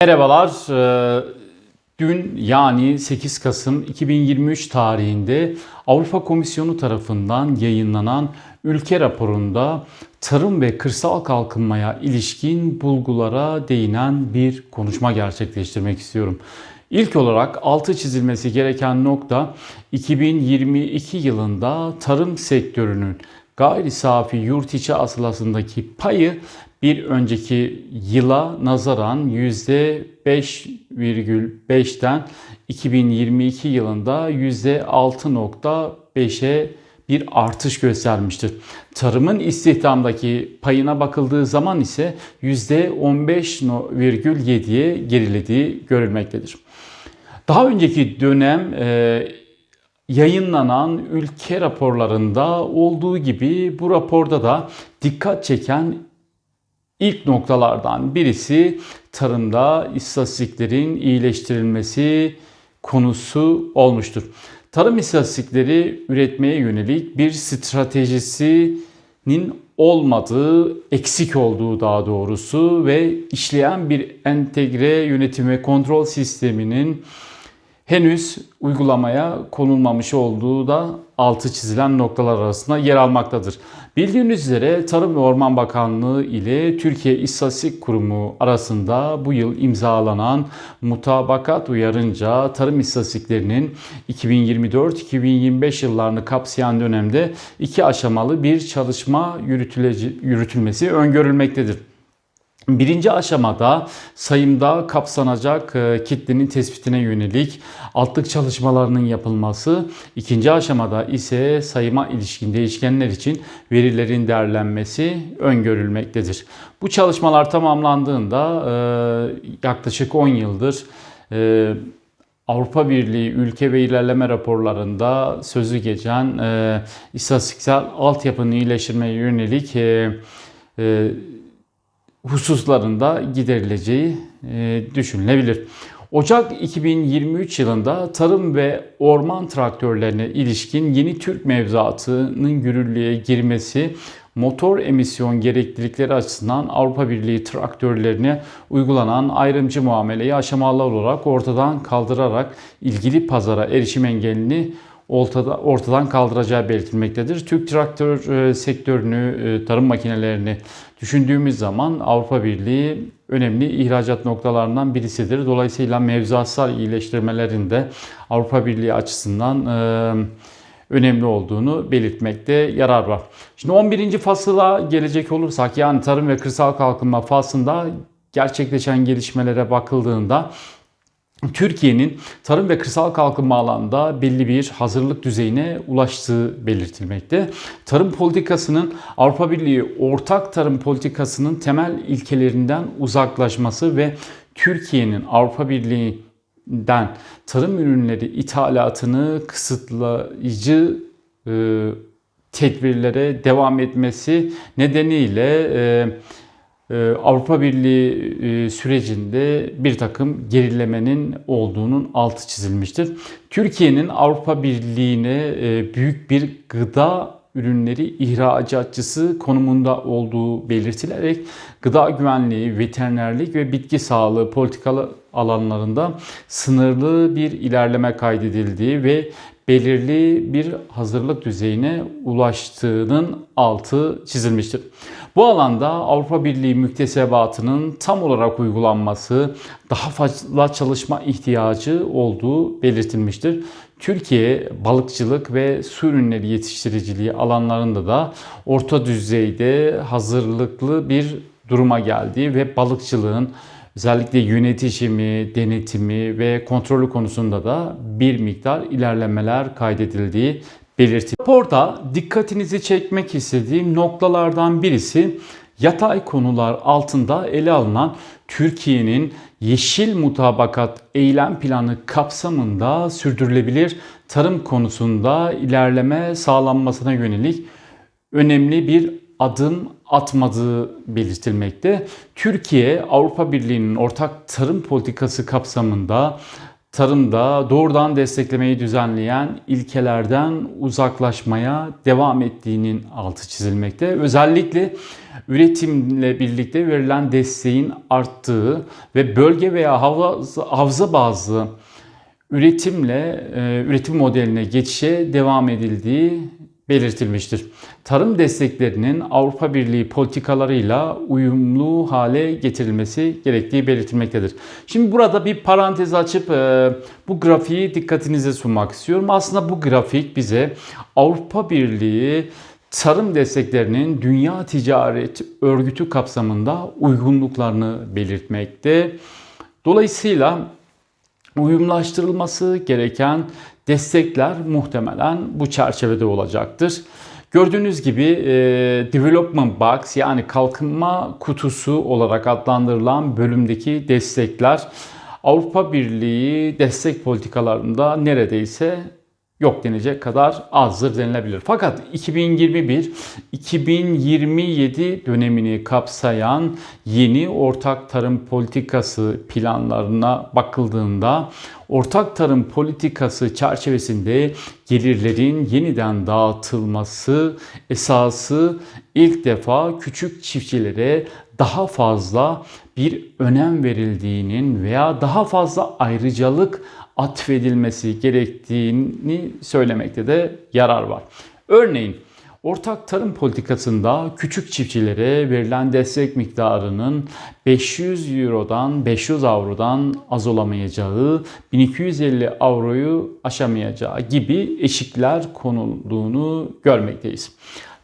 Merhabalar. Ee, Dün yani 8 Kasım 2023 tarihinde Avrupa Komisyonu tarafından yayınlanan ülke raporunda tarım ve kırsal kalkınmaya ilişkin bulgulara değinen bir konuşma gerçekleştirmek istiyorum. İlk olarak altı çizilmesi gereken nokta 2022 yılında tarım sektörünün gayri safi yurt içi hasılasındaki payı bir önceki yıla nazaran %5,5'ten 2022 yılında %6,5'e bir artış göstermiştir. Tarımın istihdamdaki payına bakıldığı zaman ise %15,7'ye gerilediği görülmektedir. Daha önceki dönem e, yayınlanan ülke raporlarında olduğu gibi bu raporda da dikkat çeken ilk noktalardan birisi tarımda istatistiklerin iyileştirilmesi konusu olmuştur. Tarım istatistikleri üretmeye yönelik bir stratejisinin olmadığı, eksik olduğu daha doğrusu ve işleyen bir entegre yönetim ve kontrol sisteminin henüz uygulamaya konulmamış olduğu da altı çizilen noktalar arasında yer almaktadır. Bildiğiniz üzere Tarım ve Orman Bakanlığı ile Türkiye İstatistik Kurumu arasında bu yıl imzalanan mutabakat uyarınca tarım istatistiklerinin 2024-2025 yıllarını kapsayan dönemde iki aşamalı bir çalışma yürütülmesi öngörülmektedir. Birinci aşamada sayımda kapsanacak e, kitlenin tespitine yönelik altlık çalışmalarının yapılması, ikinci aşamada ise sayıma ilişkin değişkenler için verilerin değerlenmesi öngörülmektedir. Bu çalışmalar tamamlandığında e, yaklaşık 10 yıldır e, Avrupa Birliği ülke ve ilerleme raporlarında sözü geçen istatistiksel altyapının iyileştirmeye yönelik hususlarında giderileceği e, düşünülebilir. Ocak 2023 yılında tarım ve orman traktörlerine ilişkin yeni Türk mevzuatının yürürlüğe girmesi motor emisyon gereklilikleri açısından Avrupa Birliği traktörlerine uygulanan ayrımcı muameleyi aşamalı olarak ortadan kaldırarak ilgili pazara erişim engelini ortada, ortadan kaldıracağı belirtilmektedir. Türk traktör e, sektörünü, e, tarım makinelerini düşündüğümüz zaman Avrupa Birliği önemli ihracat noktalarından birisidir. Dolayısıyla mevzuatsal iyileştirmelerinde Avrupa Birliği açısından e, önemli olduğunu belirtmekte yarar var. Şimdi 11. fasıla gelecek olursak yani tarım ve kırsal kalkınma fasında gerçekleşen gelişmelere bakıldığında Türkiye'nin tarım ve kırsal kalkınma alanında belli bir hazırlık düzeyine ulaştığı belirtilmekte. Tarım politikasının Avrupa Birliği ortak tarım politikasının temel ilkelerinden uzaklaşması ve Türkiye'nin Avrupa Birliği'den tarım ürünleri ithalatını kısıtlayıcı e, tedbirlere devam etmesi nedeniyle e, Avrupa Birliği e, sürecinde bir takım gerilemenin olduğunun altı çizilmiştir. Türkiye'nin Avrupa Birliği'ne e, büyük bir gıda ürünleri ihracatçısı konumunda olduğu belirtilerek gıda güvenliği, veterinerlik ve bitki sağlığı politikalı alanlarında sınırlı bir ilerleme kaydedildiği ve belirli bir hazırlık düzeyine ulaştığının altı çizilmiştir. Bu alanda Avrupa Birliği müktesebatının tam olarak uygulanması, daha fazla çalışma ihtiyacı olduğu belirtilmiştir. Türkiye balıkçılık ve su ürünleri yetiştiriciliği alanlarında da orta düzeyde hazırlıklı bir duruma geldi ve balıkçılığın özellikle yönetişimi, denetimi ve kontrolü konusunda da bir miktar ilerlemeler kaydedildiği belirtildi. Raporda dikkatinizi çekmek istediğim noktalardan birisi yatay konular altında ele alınan Türkiye'nin yeşil mutabakat eylem planı kapsamında sürdürülebilir tarım konusunda ilerleme sağlanmasına yönelik önemli bir adım atmadığı belirtilmekte. Türkiye Avrupa Birliği'nin ortak tarım politikası kapsamında tarımda doğrudan desteklemeyi düzenleyen ilkelerden uzaklaşmaya devam ettiğinin altı çizilmekte. Özellikle üretimle birlikte verilen desteğin arttığı ve bölge veya havza, havza bazlı üretimle e, üretim modeline geçişe devam edildiği belirtilmiştir. Tarım desteklerinin Avrupa Birliği politikalarıyla uyumlu hale getirilmesi gerektiği belirtilmektedir. Şimdi burada bir parantez açıp e, bu grafiği dikkatinize sunmak istiyorum. Aslında bu grafik bize Avrupa Birliği tarım desteklerinin Dünya Ticaret Örgütü kapsamında uygunluklarını belirtmekte. Dolayısıyla uyumlaştırılması gereken destekler muhtemelen bu çerçevede olacaktır. Gördüğünüz gibi e, Development Box yani kalkınma kutusu olarak adlandırılan bölümdeki destekler Avrupa Birliği destek politikalarında neredeyse yok denecek kadar azdır denilebilir. Fakat 2021-2027 dönemini kapsayan yeni ortak tarım politikası planlarına bakıldığında ortak tarım politikası çerçevesinde gelirlerin yeniden dağıtılması esası ilk defa küçük çiftçilere daha fazla bir önem verildiğinin veya daha fazla ayrıcalık atfedilmesi gerektiğini söylemekte de yarar var. Örneğin Ortak tarım politikasında küçük çiftçilere verilen destek miktarının 500 Euro'dan 500 Avro'dan az olamayacağı, 1250 Avro'yu aşamayacağı gibi eşikler konulduğunu görmekteyiz.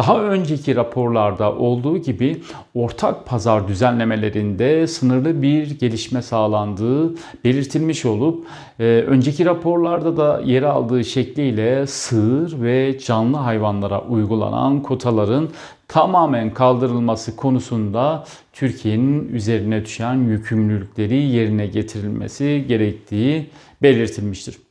Daha önceki raporlarda olduğu gibi ortak pazar düzenlemelerinde sınırlı bir gelişme sağlandığı belirtilmiş olup e, önceki raporlarda da yer aldığı şekliyle sığır ve canlı hayvanlara uygulanan kotaların tamamen kaldırılması konusunda Türkiye'nin üzerine düşen yükümlülükleri yerine getirilmesi gerektiği belirtilmiştir.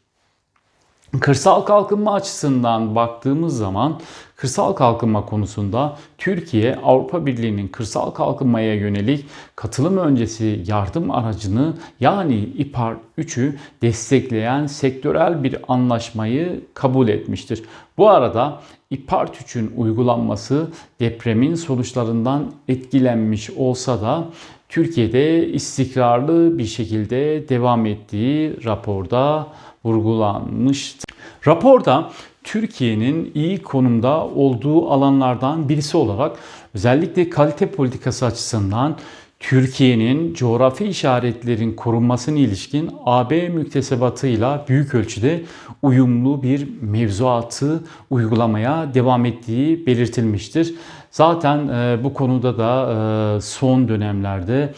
Kırsal kalkınma açısından baktığımız zaman kırsal kalkınma konusunda Türkiye Avrupa Birliği'nin kırsal kalkınmaya yönelik katılım öncesi yardım aracını yani İPAR 3'ü destekleyen sektörel bir anlaşmayı kabul etmiştir. Bu arada İPAR 3'ün uygulanması depremin sonuçlarından etkilenmiş olsa da Türkiye'de istikrarlı bir şekilde devam ettiği raporda vurgulanmıştı. Raporda Türkiye'nin iyi konumda olduğu alanlardan birisi olarak özellikle kalite politikası açısından Türkiye'nin coğrafi işaretlerin korunmasına ilişkin AB müktesebatıyla büyük ölçüde uyumlu bir mevzuatı uygulamaya devam ettiği belirtilmiştir. Zaten e, bu konuda da e, son dönemlerde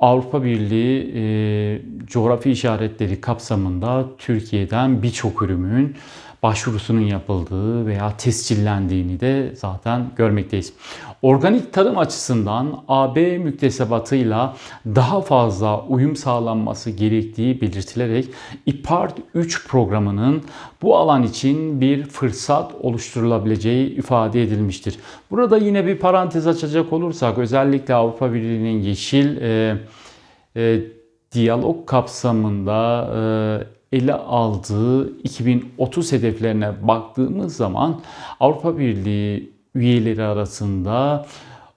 Avrupa Birliği e, coğrafi işaretleri kapsamında Türkiye'den birçok ürünün başvurusunun yapıldığı veya tescillendiğini de zaten görmekteyiz. Organik tarım açısından AB müktesebatıyla daha fazla uyum sağlanması gerektiği belirtilerek İPART 3 programının bu alan için bir fırsat oluşturulabileceği ifade edilmiştir. Burada yine bir parantez açacak olursak özellikle Avrupa Birliği'nin yeşil e, e, diyalog kapsamında e, ele aldığı 2030 hedeflerine baktığımız zaman Avrupa Birliği üyeleri arasında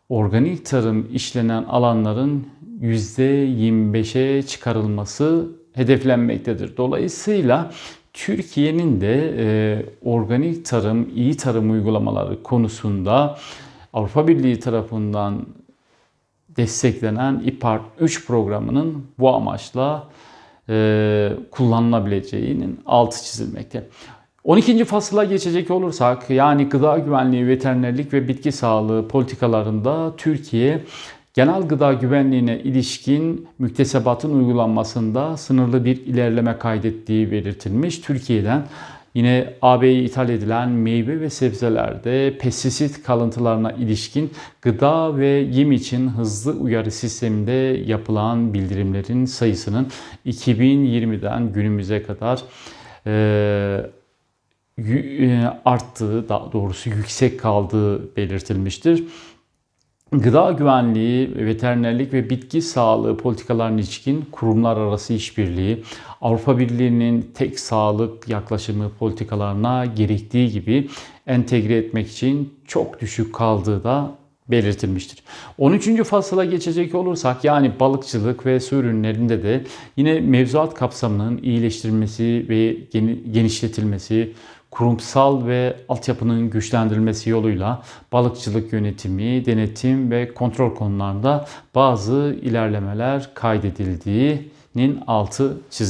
organik tarım işlenen alanların %25'e çıkarılması hedeflenmektedir. Dolayısıyla Türkiye'nin de e, organik tarım, iyi tarım uygulamaları konusunda Avrupa Birliği tarafından desteklenen İPAR 3 programının bu amaçla e, kullanılabileceğinin altı çizilmekte. 12. fasıla geçecek olursak yani gıda güvenliği, veterinerlik ve bitki sağlığı politikalarında Türkiye genel gıda güvenliğine ilişkin müktesebatın uygulanmasında sınırlı bir ilerleme kaydettiği belirtilmiş. Türkiye'den Yine AB'ye ithal edilen meyve ve sebzelerde pestisit kalıntılarına ilişkin gıda ve yem için hızlı uyarı sisteminde yapılan bildirimlerin sayısının 2020'den günümüze kadar e, e, arttığı, daha doğrusu yüksek kaldığı belirtilmiştir. Gıda güvenliği, veterinerlik ve bitki sağlığı politikalarına ilişkin kurumlar arası işbirliği, Avrupa Birliği'nin tek sağlık yaklaşımı politikalarına gerektiği gibi entegre etmek için çok düşük kaldığı da belirtilmiştir. 13. fasıla geçecek olursak yani balıkçılık ve su ürünlerinde de yine mevzuat kapsamının iyileştirilmesi ve genişletilmesi, kurumsal ve altyapının güçlendirilmesi yoluyla balıkçılık yönetimi, denetim ve kontrol konularında bazı ilerlemeler kaydedildiğinin altı çizilmiştir.